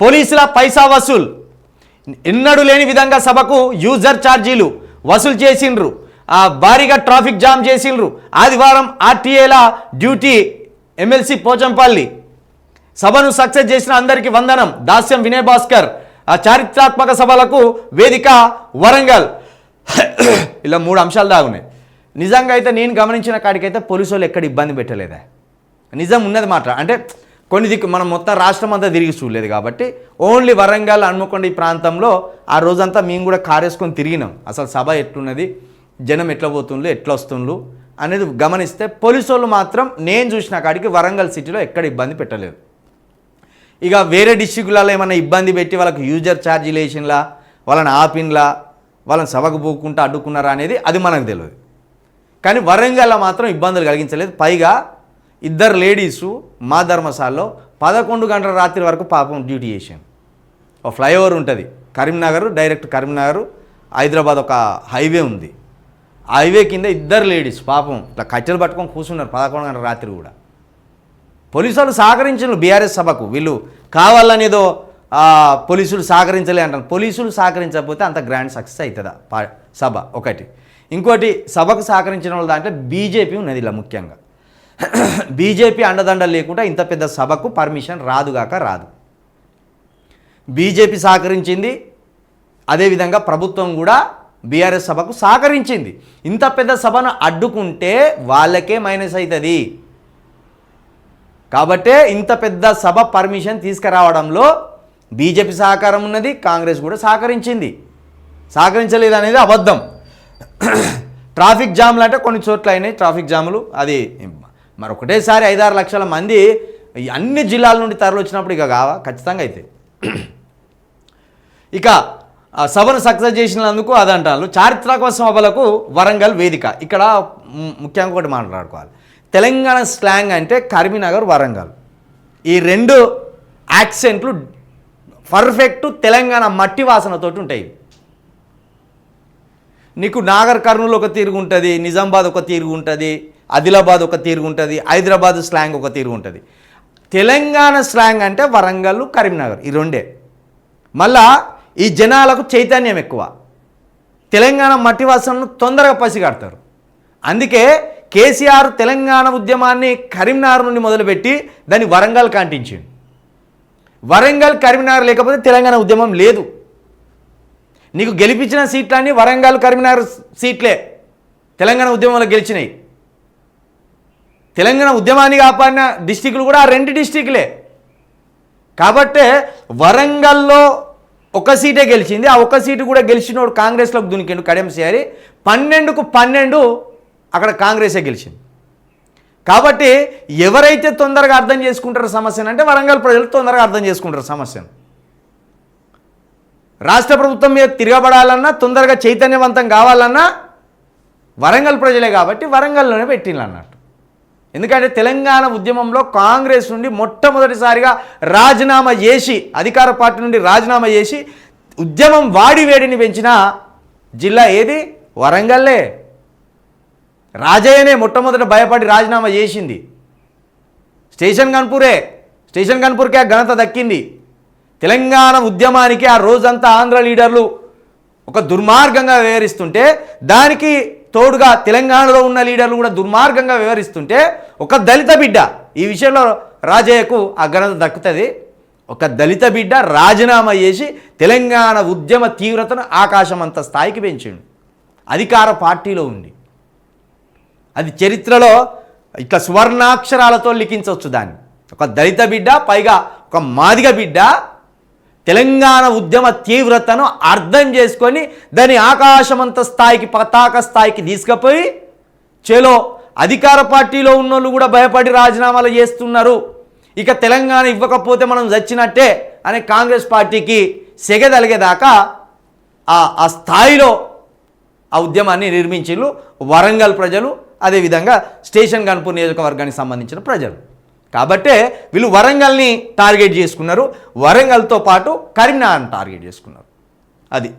పోలీసుల పైసా వసూల్. ఎన్నడూ లేని విధంగా సభకు యూజర్ ఛార్జీలు వసూలు చేసిండ్రు. ఆ భారీగా ట్రాఫిక్ జామ్ చేసిండ్రు. ఆదివారం ఆర్టీఏల డ్యూటీ ఎమ్మెల్సీ పోచంపల్లి. సభను సక్సెస్ చేసిన అందరికీ వందనం. దాస్యం వినయ్ భాస్కర్ ఆ చారిత్రాత్మక సభలకు వేదిక వరంగల్. ఇలా మూడు అంశాలు దాగున్నాయి. నిజంగా అయితే నేను గమనించిన కాడికైతే పోలీసు వాళ్ళు ఎక్కడ ఇబ్బంది పెట్టలేదా. నిజం ఉన్నది మాట అంటే కొన్ని దిక్కు మనం మొత్తం రాష్ట్రం అంతా తిరిగి చూడలేదు కాబట్టి ఓన్లీ వరంగల్ హన్మకొండ ఈ ప్రాంతంలో ఆ రోజంతా మేము కూడా కారేసుకొని తిరిగినాం. అసలు సభ ఎట్లున్నది? జనం ఎట్లా పోతుండ్రు ఎట్లా వస్తుండ్రు అనేది గమనిస్తే పోలీసు వాళ్ళు మాత్రం నేను చూసిన కాడికి వరంగల్ సిటీలో ఎక్కడ ఇబ్బంది పెట్టలేదు. ఇక వేరే డిస్టిక్లలో ఏమైనా ఇబ్బంది పెట్టి వాళ్ళకి యూజర్ ఛార్జీలేషన్లా వాళ్ళని ఆపిన్లా వాళ్ళని సభకు పోకుండా అడ్డుకున్నారా అనేది అది మనకు తెలియదు కానీ వరంగల్లో మాత్రం ఇబ్బందులు కలిగించలేదు. పైగా ఇద్దరు లేడీసు మా ధర్మశాలలో పదకొండు గంటల రాత్రి వరకు పాపం డ్యూటీ చేశాను ఒక ఫ్లైఓవర్ ఉంటుంది. కరీంనగర్ డైరెక్ట్ కరీంనగర్ హైదరాబాద్ ఒక హైవే ఉంది. హైవే కింద ఇద్దరు లేడీస్ పాపం ఇట్లా కట్టెలు పట్టుకొని కూర్చున్నారు పదకొండు గంటల రాత్రి కూడా. పోలీసు వాళ్ళు సహకరించారు బీఆర్ఎస్ సభకు. వీళ్ళు కావాలనేదో పోలీసులు సహకరించలే అంటారు. పోలీసులు సహకరించకపోతే అంత గ్రాండ్ సక్సెస్ అవుతుందా సభ ఒకటి. ఇంకోటి సభకు సహకరించిన వాళ్ళ దాంట్లో బీజేపీ ఉన్నది ఇలా ముఖ్యంగా. బీజేపీ అండదండలు లేకుండా ఇంత పెద్ద సభకు పర్మిషన్ రాదుగాక రాదు. బీజేపీ సహకరించింది అదేవిధంగా ప్రభుత్వం కూడా బీఆర్ఎస్ సభకు సహకరించింది. ఇంత పెద్ద సభను అడ్డుకుంటే వాళ్ళకే మైనస్ అవుతుంది కాబట్టే ఇంత పెద్ద సభ పర్మిషన్ తీసుకురావడంలో బీజేపీ సహకారం ఉన్నది కాంగ్రెస్ కూడా సహకరించింది. సహకరించలేదు అనేది అబద్ధం. ట్రాఫిక్ జామ్లు అంటే కొన్ని చోట్ల అయినాయి ట్రాఫిక్ జాములు అది మరి ఒకటేసారి ఐదారు లక్షల మంది అన్ని జిల్లాల నుండి తరలి వచ్చినప్పుడు ఇక కావా? ఖచ్చితంగా అయితే. ఇక సభను సక్సెస్ చేసినందుకు అదంటారు చారిత్రక సభలకు వరంగల్ వేదిక. ఇక్కడ ముఖ్యంగా ఒకటి మాట్లాడుకోవాలి. తెలంగాణ స్లాంగ్ అంటే కరీంనగర్ వరంగల్. ఈ రెండు యాక్సెంట్లు పర్ఫెక్ట్ తెలంగాణ మట్టి వాసనతోటి ఉంటాయి. నీకు నాగర్ కర్నూలు ఒక తీరుగు ఉంటుంది నిజామాబాద్ ఒక తీరుగు ఉంటుంది ఆదిలాబాద్ ఒక తీరుగు ఉంటుంది హైదరాబాద్ స్లాంగ్ ఒక తీరుగు ఉంటుంది. తెలంగాణ స్లాంగ్ అంటే వరంగల్ కరీంనగర్ ఈ రెండే. మళ్ళా ఈ జనాలకు చైతన్యం ఎక్కువ. తెలంగాణ మట్టి వాసనను తొందరగా పసిగడతారు. అందుకే కేసీఆర్ తెలంగాణ ఉద్యమాన్ని కరీంనగర్ నుండి మొదలుపెట్టి దాన్ని వరంగల్ కాంటించింది వరంగల్ కరీంనగర్ లేకపోతే తెలంగాణ ఉద్యమం లేదు. నీకు గెలిపించిన సీట్లన్నీ వరంగల్ కరీంనగర్ సీట్లే. తెలంగాణ ఉద్యమంలో గెలిచినాయి. తెలంగాణ ఉద్యమాన్ని కాపాడిన డిస్టిక్లు కూడా ఆ రెండు డిస్టిక్లే. కాబట్టే వరంగల్లో ఒక సీటే గెలిచింది ఆ ఒక సీటు కూడా గెలిచినోడు కాంగ్రెస్లోకి దునికిండు కడియం పన్నెండుకు పన్నెండు అక్కడ కాంగ్రెసే గెలిచింది. కాబట్టి ఎవరైతే తొందరగా అర్థం చేసుకుంటారో సమస్యను అంటే వరంగల్ ప్రజలు తొందరగా అర్థం చేసుకుంటారు సమస్యను. రాష్ట్ర ప్రభుత్వం మీద తిరగబడాలన్నా తొందరగా చైతన్యవంతం కావాలన్నా వరంగల్ ప్రజలే కాబట్టి వరంగల్లోనే పెట్టిండ్రు అన్నారు. ఎందుకంటే తెలంగాణ ఉద్యమంలో కాంగ్రెస్ నుండి మొట్టమొదటిసారిగా రాజీనామా చేసి అధికార పార్టీ నుండి రాజీనామా చేసి ఉద్యమం వాడి వేడిని పెంచిన జిల్లా ఏది? వరంగల్లే. రాజయ్యనే మొట్టమొదట భయపడి రాజీనామా చేసింది. స్టేషన్ కన్పూరే స్టేషన్ కన్పూర్కే ఆ ఘనత దక్కింది. తెలంగాణ ఉద్యమానికి ఆ రోజంతా ఆంధ్ర లీడర్లు ఒక దుర్మార్గంగా వ్యవహరిస్తుంటే దానికి తోడుగా తెలంగాణలో ఉన్న లీడర్లు కూడా దుర్మార్గంగా వ్యవహరిస్తుంటే ఒక దళిత బిడ్డ ఈ విషయంలో రాజయ్యకు ఆ ఘనత దక్కుతుంది. ఒక దళిత బిడ్డ రాజీనామా చేసి తెలంగాణ ఉద్యమ తీవ్రతను ఆకాశమంత స్థాయికి పెంచిండు. అధికార పార్టీలో ఉండి. అది చరిత్రలో ఇట్లా సువర్ణాక్షరాలతో లిఖించవచ్చు దాన్ని. ఒక దళిత బిడ్డ పైగా ఒక మాదిగ బిడ్డ తెలంగాణ ఉద్యమ తీవ్రతను అర్థం చేసుకొని దాని ఆకాశమంత స్థాయికి పతాక స్థాయికి తీసుకుపోయి చేలో అధికార పార్టీలో ఉన్నోళ్ళు కూడా భయపడి రాజీనామాలు చేస్తున్నారు. ఇక తెలంగాణ ఇవ్వకపోతే మనం చచ్చినట్టే అనే కాంగ్రెస్ పార్టీకి సెగదలిగేదాకా ఆ ఆ స్థాయిలో ఆ ఉద్యమాన్ని నిర్మించిళ్ళు వరంగల్ ప్రజలు. అదేవిధంగా స్టేషన్ గన్పూర్ నియోజకవర్గానికి సంబంధించిన ప్రజలు. కాబట్టే వీళ్ళు వరంగల్ని టార్గెట్ చేసుకున్నారు. వరంగల్తో పాటు కరీంనగర్ని టార్గెట్ చేసుకున్నారు. అది.